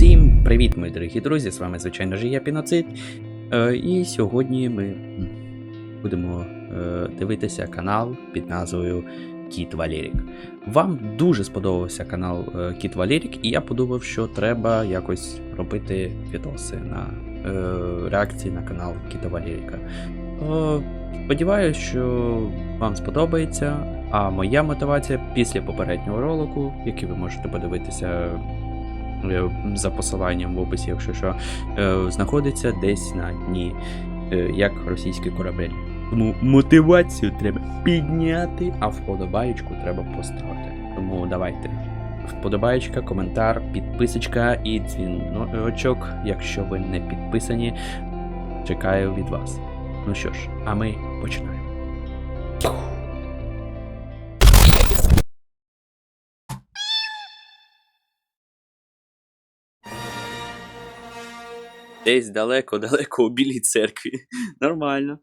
Усім привіт, мої дорогі друзі! З вами, звичайно ж, я Піноцид. Е, і сьогодні ми будемо е, дивитися канал під назвою Кіт Валерік. Вам дуже сподобався канал е, Кіт Валерік, і я подумав, що треба якось робити відоси на реакції на канал Кіта Валеріка. Сподіваюсь, що вам сподобається. А моя мотивація після попереднього ролику, який ви можете подивитися за посиланням в описі, якщо що, е, знаходиться десь на дні, е, як російський корабель. Тому мотивацію треба підняти, а вподобаєчку треба поставити. Тому давайте. Вподобаєчка, коментар, підписочка і дзвіночок, якщо ви не підписані, чекаю від вас. Ну що ж, а ми починаємо. Десь далеко-далеко у білій церкві. Нормально.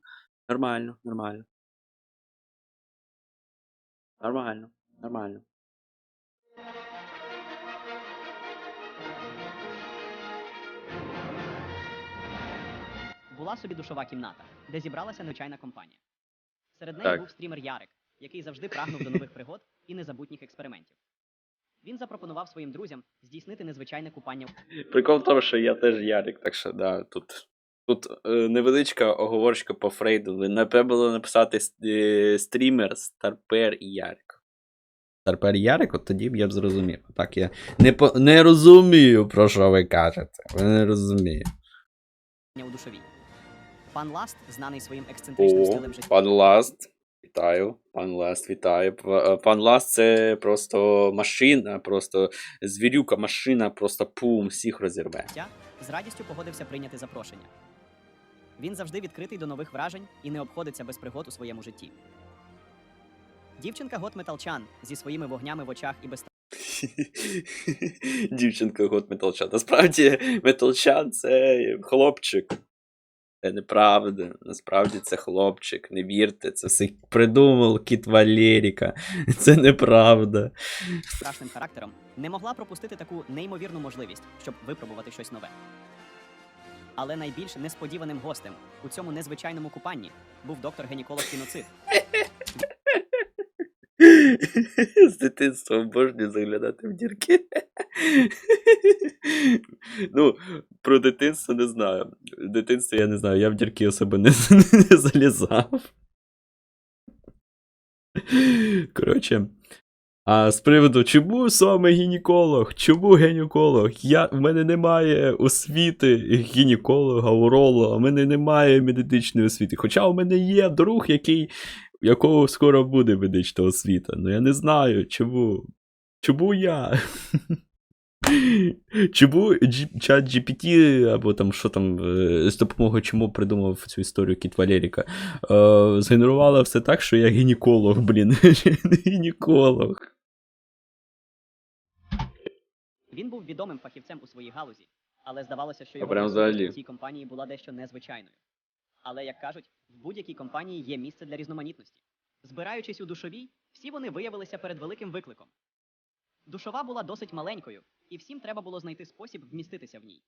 Нормально, нормально. Нормально, нормально. Була собі душова кімната, де зібралася звичайна компанія. Серед неї Так. був стрімер Ярик, який завжди прагнув до нових пригод і незабутніх експериментів. Він запропонував своїм друзям здійснити незвичайне купання Прикол в тому, що я теж Ярик, так що да, тут. Тут е, невеличка оговорочка по Фрейду. Ви напевно було написати е, стрімер, старпер і Ярик. Старпер і Ярик, от тоді б я б зрозумів. Так я не, по, не розумію, про що ви кажете. Ви не розумію. у душовій. Пан Ласт, знаний своїм ексцентричним О, стилем життя, пан Ласт. Вітаю. Пан Ласт, вітаю. Е, Пан Ласт це просто машина, просто звірюка машина, просто пум, всіх розірве. з радістю погодився прийняти запрошення. Він завжди відкритий до нових вражень і не обходиться без пригод у своєму житті. Дівчинка Гот Металчан зі своїми вогнями в очах і без Дівчинка год Металчан. Насправді Металчан це хлопчик. Це неправда. Насправді це хлопчик. Не вірте, це все придумав кіт Валеріка. Це неправда. страшним характером не могла пропустити таку неймовірну можливість, щоб випробувати щось нове. Але найбільш несподіваним гостем у цьому незвичайному купанні був доктор-гінеколог Кіноцид. З дитинства обожнюю заглядати в дірки. Ну, про дитинство не знаю. В дитинстві я не знаю, я в дірки особи не, не залізав. Коротше. А з приводу, чому саме гінеколог? Чому гінеколог? Я, в мене немає освіти гінеколога, уролога, в мене немає медичної освіти. Хоча у мене є друг, який якого скоро буде медична освіта. Ну я не знаю, чому. Чому я? Чому чат GPT, або там що там, е, з допомогою чому придумав цю історію Кіт Валеріка, е, згенерувала все так, що я гінеколог, блін. Не гінеколог. Він був відомим фахівцем у своїй галузі, але здавалося, що його прям взагалі. у цій компанії була дещо незвичайною. Але, як кажуть, в будь-якій компанії є місце для різноманітності. Збираючись у душовій, всі вони виявилися перед великим викликом. Душова була досить маленькою, і всім треба було знайти спосіб вміститися в ній.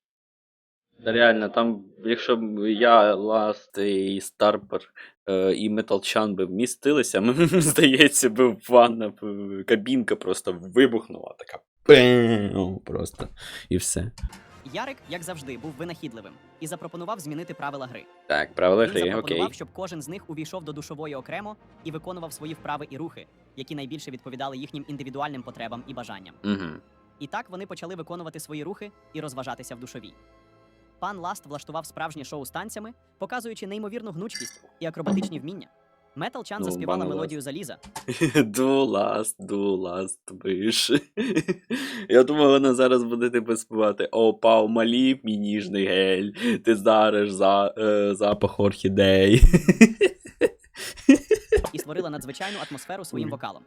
Реально, там, якщо б я, Ласт і Старпер е, і Металчан би вмістилися, мені здається, би ванна, кабінка просто вибухнула, така просто. І все. Ярик, як завжди, був винахідливим і запропонував змінити правила гри. Так, правила Він гри, окей. щоб кожен з них увійшов до душової окремо і виконував свої вправи і рухи, які найбільше відповідали їхнім індивідуальним потребам і бажанням. Угу. І так вони почали виконувати свої рухи і розважатися в душовій. Пан Ласт влаштував справжнє шоу з танцями, показуючи неймовірну гнучкість і акробатичні вміння. Метал Чан Ну, заспівала пан мелодію заліза, Do last, do last wish. Я думаю, вона зараз буде типу співати О, пау малі, мій ніжний гель, ти зариш за, е, запах орхідей. і створила надзвичайну атмосферу своїм вокалом.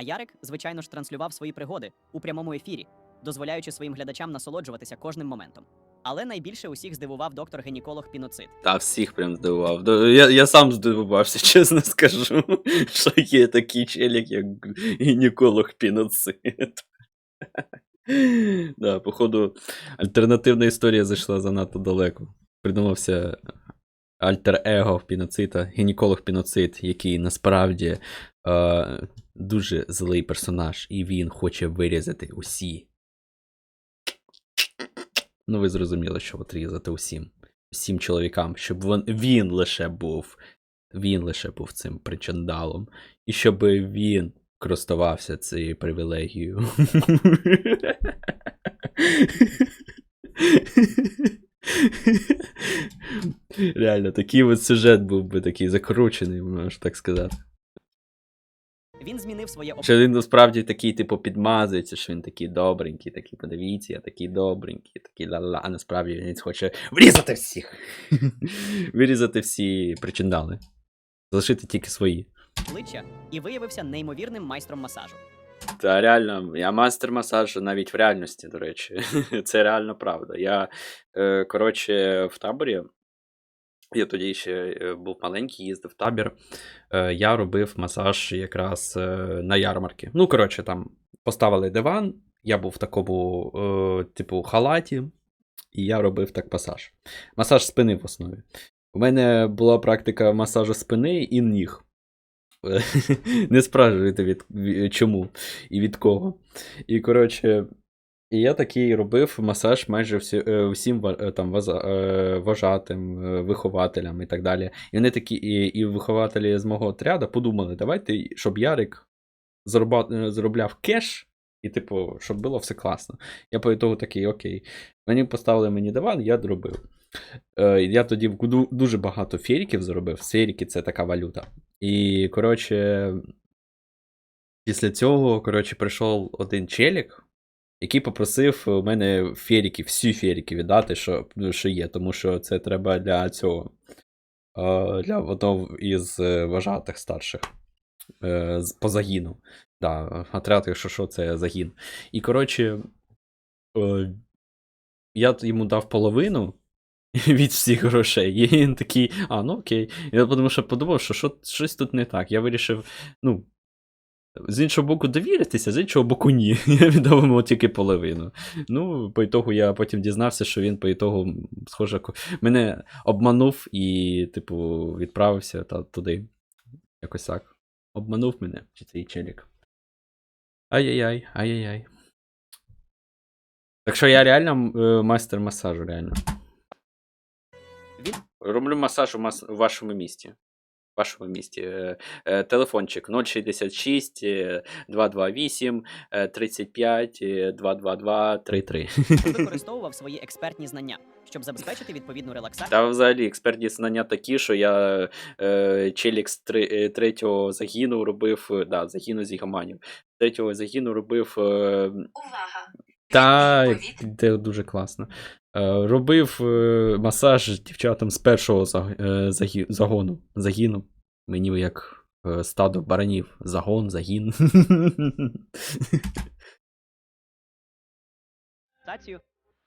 А Ярик, звичайно ж, транслював свої пригоди у прямому ефірі, дозволяючи своїм глядачам насолоджуватися кожним моментом. Але найбільше усіх здивував доктор-гінеколог Піноцид. Та всіх прям здивував. Я, я сам здивувався, чесно скажу, що є такий челік, як гінеколог піноцид. Да, походу, альтернативна історія зайшла занадто далеко. Придумався альтер-его піноцита, гінеколог піноцит, який насправді е, дуже злий персонаж, і він хоче вирізати усі. Ну, ви зрозуміли, що от різати усім. Всім чоловікам, щоб він, він лише був. Він лише був цим причандалом. І щоб він користувався цією привілегією. Реально, такий от сюжет був би такий закручений, можна так сказати. Він змінив своє Що він насправді такий, типу, підмазується, що він такий добренький, такий, подивіться, я такий добренький, такий ла-ла, а насправді він хоче врізати всіх. Вирізати всі причиндали. Залишити тільки свої. обличчя і виявився неймовірним майстром масажу. Та реально, я мастер масажу навіть в реальності, до речі. Це реально правда. Я, е, коротше, в таборі. Я тоді ще е, був маленький, їздив в табір. Е, я робив масаж якраз е, на ярмарки. Ну, коротше, там поставили диван, я був в такому, типу, халаті, і я робив так масаж. Масаж спини в основі. У мене була практика масажу спини і ніг. Не спрашуйте від чому і від кого. І коротше, і я такий робив масаж майже всі, всім е, там, е, вважатим, е, вихователям і так далі. І вони такі, і, і вихователі з мого отряду подумали, давайте, щоб Ярик зароба, заробляв кеш, і, типу, щоб було все класно. Я по ітогу такий, окей. Мені поставили мені диван, я зробив. Я тоді дуже багато феріків заробив. Феріки це така валюта. І, коротше, після цього, коротше, прийшов один челік, який попросив у мене феріки, всі феріки віддати, що, що є, тому що це треба для цього. е, Для одного із е, вважатих старших е, по загіну. Да, отряд, якщо що, це загін. І, коротше, я йому дав половину від всіх грошей. І він такий, а, ну окей. Я тому що подумав, що- щось тут не так. Я вирішив, ну. З іншого боку, довіритися, з іншого боку, ні. Я віддав тільки половину. Ну, по ітогу я потім дізнався, що він по ітогу, схоже, мене обманув і, типу, відправився та, туди. Якось так. Обманув мене, чи цей челік. Ай-яй-яй, ай-яй-яй. Так що я реально е, майстер масажу, реально. Роблю масаж у, мас... у вашому місті. Вашому місті. Е, е, телефончик 066 е, 228 е, 35 е, 222 33. використовував свої експертні знання, щоб забезпечити відповідну релаксацію Та взагалі експертні знання такі, що я е, челік з три, е, третього загіну робив. Да, загіну з ігоманів. Третього загіну робив. Е, Увага! Та, це дуже класно. Е, робив е, масаж дівчатам з першого е, загі- загону. Загіну. Мені як стадо баранів. Загон, загін.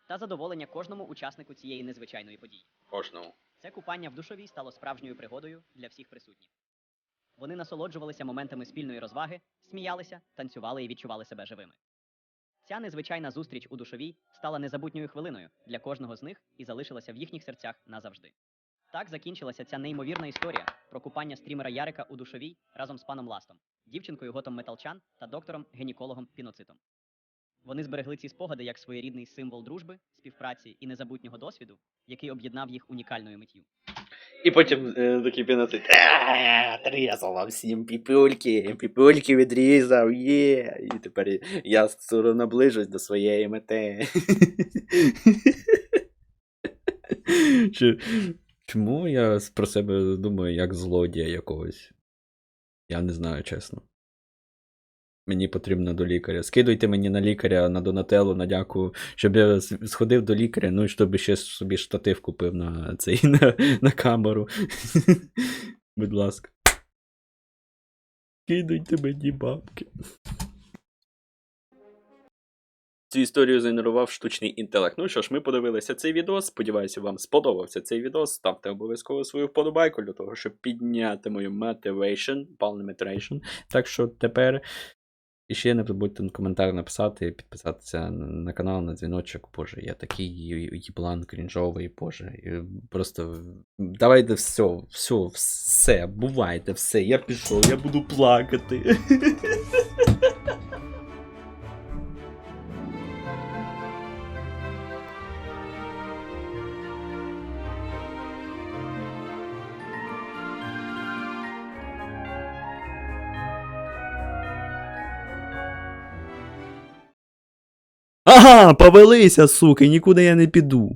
та задоволення кожному учаснику цієї незвичайної події. Кожному. Це купання в душовій стало справжньою пригодою для всіх присутніх. Вони насолоджувалися моментами спільної розваги, сміялися, танцювали і відчували себе живими. Ця незвичайна зустріч у душовій стала незабутньою хвилиною для кожного з них і залишилася в їхніх серцях назавжди. Так закінчилася ця неймовірна історія про купання стрімера Ярика у душовій разом з паном Ластом, дівчинкою Готом Металчан та доктором гінекологом Піноцитом. Вони зберегли ці спогади як своєрідний символ дружби, співпраці і незабутнього досвіду, який об'єднав їх унікальною миттю. І потім е, такий пінацит. Трізала всім піпюльки, піпюльки відрізав, є. І тепер я скоро наближусь до своєї мети. Чому я про себе думаю як злодія якогось? Я не знаю, чесно. Мені потрібно до лікаря. Скидуйте мені на лікаря, на Донателло, на дяку, щоб я сходив до лікаря, ну і щоб ще собі штатив купив на цей на, на камеру. Будь ласка. Кидуйте мені бабки. Цю історію згенерував штучний інтелект. Ну що ж, ми подивилися цей відео. Сподіваюся, вам сподобався цей відео. Ставте обов'язково свою вподобайку для того, щоб підняти мою motivation, пал. Так що тепер І ще не забудьте коментар написати, підписатися на канал, на дзвіночок. Боже, я такий їблан крінжовий, боже. Просто давайте все, все, все, бувайте, все, я пішов, я буду плакати. Ага, повелися, суки, нікуди я не піду.